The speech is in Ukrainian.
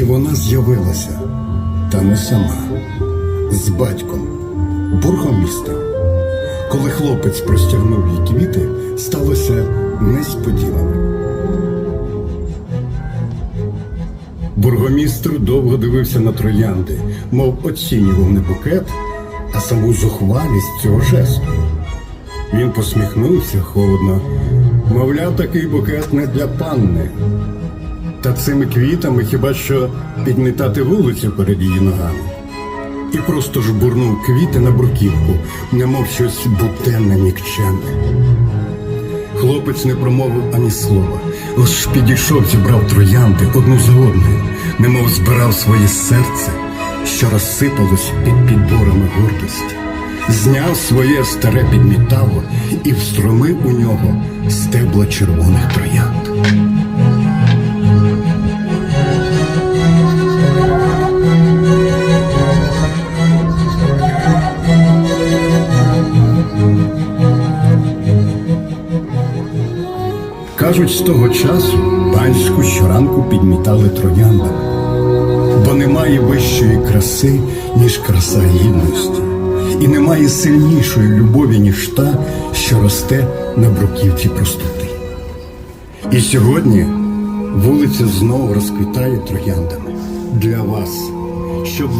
І вона з'явилася, та не сама, з батьком, бургомістром. Коли хлопець простягнув їй квіти, сталося несподіване. Бургомістр довго дивився на троянди, мов оцінював не букет, а саму зухвалість цього жесту. Він посміхнувся холодно, мовляв, такий букет не для панни. Та цими квітами хіба що підмітати вулицю перед її ногами. І просто жбурнув квіти на бруківку, немов щось буденне нікчемне. Хлопець не промовив ані слова, лиш підійшов, зібрав троянди одну за одною, немов збирав своє серце, що розсипалось під підборами гордості, зняв своє старе підмітало і встромив у нього стебла червоних троянд. Кажуть, з того часу панську щоранку підмітали трояндами, бо немає вищої краси, ніж краса гідності, і немає сильнішої любові, ніж та, що росте на бруківці простоти. І сьогодні вулиця знову розквітає трояндами для вас, щоб